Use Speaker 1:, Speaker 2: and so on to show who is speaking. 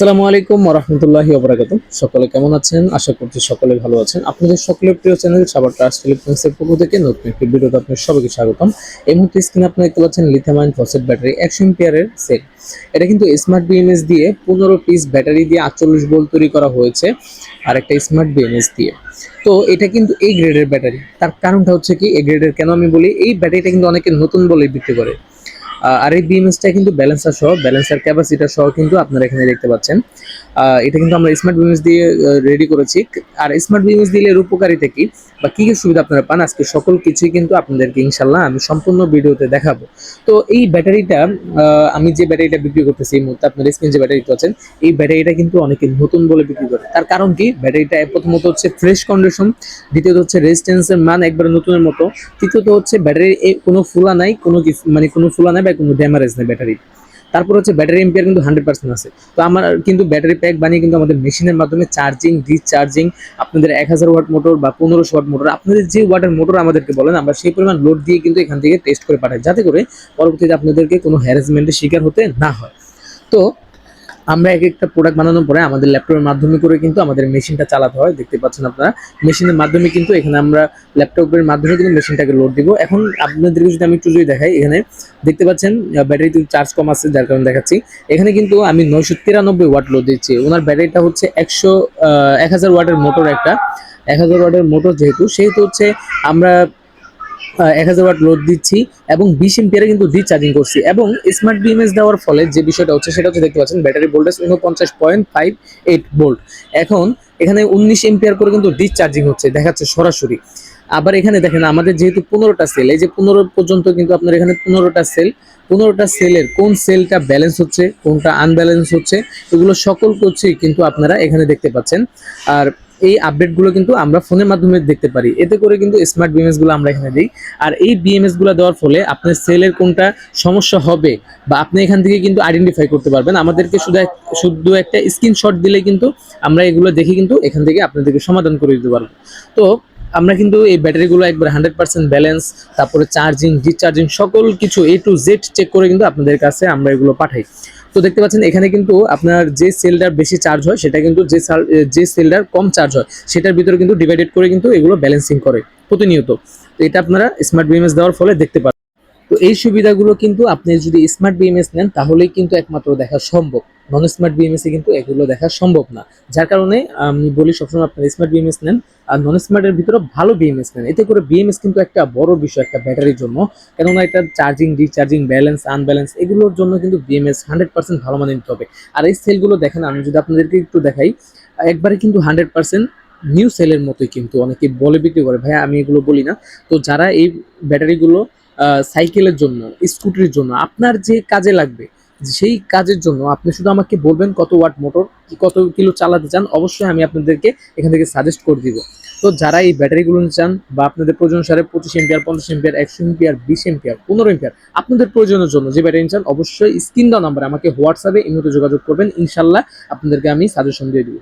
Speaker 1: আসসালামু আলাইকুম রহমতুল্লাহি ওবরাকাতুম সকলে কেমন আছেন? আশা করছি সকলে ভালো আছেন। আপনাদের সকলের প্রিয় চ্যানেল সাবার ট্রাস্ট ইলেকট্রনিক্সের পক্ষ থেকে নতুন একটি ভিডিওতে আপনাদের সবাইকে স্বাগতম। এই মুহূর্তে স্ক্রিনে আপনি দেখতে পাচ্ছেন লিথিয়াম ফসেট ব্যাটারি একশো এম্পিয়ারের সেট এটা কিন্তু স্মার্ট বিএমএস দিয়ে পনেরো পিস ব্যাটারি দিয়ে আটচল্লিশ ভোল্ট তৈরি করা হয়েছে, আর একটা স্মার্ট বিএমএস দিয়ে। তো এটা কিন্তু এই গ্রেডের ব্যাটারি তার কারণটা হচ্ছে কি এই গ্রেডের কেন আমি বলি? এই ব্যাটারিটা কিন্তু অনেকে নতুন বলে বিক্রি করে। আর এই বিএমএসটা কিন্তু ব্যালেন্সার সহ ব্যালেন্সার ক্যাপাসিটার সহ কিন্তু আপনারা এখানে দেখতে পাচ্ছেন। এটা কিন্তু আমরা স্মার্ট বিএমএস দিয়ে রেডি করেছি। আর স্মার্ট বিএমএস দিলে এর উপকারিতা কি? বা কি কি সুবিধা আপনারা পান? আজকে সকল কিছুই কিন্তু আপনাদেরকে ইনশাল্লাহ আমি সম্পূর্ণ ভিডিওতে দেখাবো। তো এই ব্যাটারিটা আমি যে ব্যাটারিটা বিক্রি করতেছি, এই মুহূর্তে আপনার স্ক্রিন যে ব্যাটারি আছেন, এই ব্যাটারিটা কিন্তু অনেকে নতুন বলে বিক্রি করে। তার কারণ কি? ব্যাটারিটা প্রথমত হচ্ছে ফ্রেশ কন্ডিশন দ্বিতীয়ত হচ্ছে রেজিস্ট্যান্সের মান একবারে নতুনের মতো, তৃতীয়ত হচ্ছে ব্যাটারির কোনো ফুলা নাই, কোনো মানে কোনো ফুলা নাই বা কোনো ড্যামারেজ নেই ব্যাটারি তারপর হচ্ছে ব্যাটারি এম্পিয়ার কিন্তু হান্ড্রেড পার্সেন্ট আছে। তো আমার কিন্তু ব্যাটারি প্যাক বানিয়ে কিন্তু আমাদের মেশিনের মাধ্যমে চার্জিং ডিসচার্জিং আপনাদের এক হাজার ওয়াট মোটর বা পনেরোশো ওয়াট মোটর আপনাদের যে ওয়াটার মোটর আমাদেরকে বলেন, আমরা সেই পরিমাণ লোড দিয়ে কিন্তু এখান থেকে টেস্ট করে পাঠাই। যাতে করে পরবর্তীতে আপনাদেরকে কোনো হ্যারাসমেন্টের শিকার হতে না হয়। তো আমরা এক একটা প্রোডাক্ট বানানোর পরে আমাদের ল্যাপটপের মাধ্যমে করে কিন্তু আমাদের মেশিনটা চালাতে হয়, দেখতে পাচ্ছেন আপনারা? মেশিনের মাধ্যমে কিন্তু এখানে আমরা ল্যাপটপের মাধ্যমে কিন্তু মেশিনটাকে লোড দিব। এখন আপনাদেরকে যদি আমি একটু যদি দেখাই, এখানে দেখতে পাচ্ছেন ব্যাটারিতে চার্জ কম আছে, যার কারণে দেখাচ্ছি। এখানে কিন্তু আমি নয়শো তিরানব্বই ওয়াট লোড দিচ্ছি। ওনার ব্যাটারিটা হচ্ছে একশো এক হাজার ওয়াটের মোটর একটা। এক হাজার ওয়াটের মোটর যেহেতু, সেহেতু হচ্ছে আমরা এক হাজার ওয়াট লোড দিচ্ছি এবং বিশ এম্পিয়ারে কিন্তু ডি চার্জিং করছি। এবং স্মার্ট বিএমএস দেওয়ার ফলে যে বিষয়টা হচ্ছে, সেটা হচ্ছে দেখতে পাচ্ছেন ব্যাটারি ভোল্টেজ উনপঞ্চাশ পয়েন্ট ফাইভ এইট ভোল্ট এখন এখানে উনিশ এম্পিয়ার করে কিন্তু ডি চার্জিং হচ্ছে, দেখাচ্ছে সরাসরি। আবার এখানে দেখেন, আমাদের যেহেতু পনেরোটা সেল এই যে পনেরো পর্যন্ত কিন্তু আপনার এখানে পনেরোটা সেল পনেরোটা সেলের কোন সেলটা ব্যালেন্স হচ্ছে, কোনটা আনব্যালেন্স হচ্ছে, এগুলো সকল কিছুই কিন্তু আপনারা এখানে দেখতে পাচ্ছেন। আর এই আপডেটগুলো কিন্তু আমরা ফোনের মাধ্যমে দেখতে পারি। এতে করে কিন্তু স্মার্ট বিএমএসগুলো আমরা এখানে দিই। আর এই বিএমএসগুলো দেওয়ার ফলে আপনার সেলের কোনটা সমস্যা হবে বা আপনি এখান থেকে কিন্তু আইডেন্টিফাই করতে পারবেন। আমাদেরকে শুধু শুধু একটা স্ক্রিনশট দিলে কিন্তু আমরা এগুলো দেখে কিন্তু এখান থেকে আপনাদেরকে সমাধান করে দিতে পারব। তো আমরা কিন্তু এই ব্যাটারিগুলো একবার হান্ড্রেড পার্সেন্ট ব্যালেন্স তারপরে চার্জিং ডিসচার্জিং সকল কিছু এ টু জেড চেক করে কিন্তু আপনাদের কাছে আমরা এগুলো পাঠাই। তো দেখতে পাচ্ছেন, এখানে কিন্তু আপনার যে সেলটার বেশি চার্জ হয়, সেটা কিন্তু যে যে সেলটার কম চার্জ হয়, সেটার ভিতরে কিন্তু ডিভাইডেড করে কিন্তু এগুলো ব্যালেন্সিং করে প্রতিনিয়ত। এটা আপনারা স্মার্ট বিএমএস দেওয়ার ফলে দেখতে পারেন তো এই সুবিধাগুলো কিন্তু আপনি যদি স্মার্ট বিএমএস নেন, তাহলেই কিন্তু একমাত্র দেখা সম্ভব। নন স্মার্ট বিএমএস কিন্তু এগুলো দেখা সম্ভব না। যার কারণে আমি বলি সবসময় আপনার স্মার্ট বিএমএস নেন, আর নন স্মার্টের ভিতরে ভালো বিএমএস নেন। এতে করে বিএমএস কিন্তু একটা বড় বিষয়, একটা ব্যাটারির জন্য। কেননা এটা চার্জিং ডিচার্জিং ব্যালেন্স আনব্যালেন্স এগুলোর জন্য কিন্তু বিএমএস হান্ড্রেড পার্সেন্ট ভালো মানে নিতে হবে। আর এই সেলগুলো দেখেন, আমি যদি আপনাদেরকে একটু দেখাই, একবারে কিন্তু হান্ড্রেড পার্সেন্ট নিউ সেলের মতোই কিন্তু অনেকে বলে বিক্রি করে। ভাই আমি এগুলো বলি না। তো যারা এই ব্যাটারিগুলো সাইকেলের জন্য, স্কুটির জন্য, আপনার যে কাজে লাগবে, সেই কাজের জন্য আপনি শুধু আমাকে বলবেন কত ওয়াট মোটর, কত কিলো চালাতে চান, অবশ্যই আমি আপনাদেরকে এখান থেকে সাজেস্ট করে দিব। তো যারা এই ব্যাটারিগুলো চান বা আপনাদের প্রয়োজন সারে পঁচিশ এম্পিয়ার পঞ্চাশ এম্পিয়ার একশো এম্পিয়ার বিশ এম্পিয়ার পনেরো এম্পিয়ার আপনাদের প্রয়োজনের জন্য যে ব্যাটারি চান, অবশ্যই স্ক্রিন দেওয়া নাম্বার আমাকে হোয়াটসঅ্যাপে এই মুহূর্তে যোগাযোগ করবেন। ইনশাল্লাহ আপনাদেরকে আমি সাজেশন দিয়ে দিব।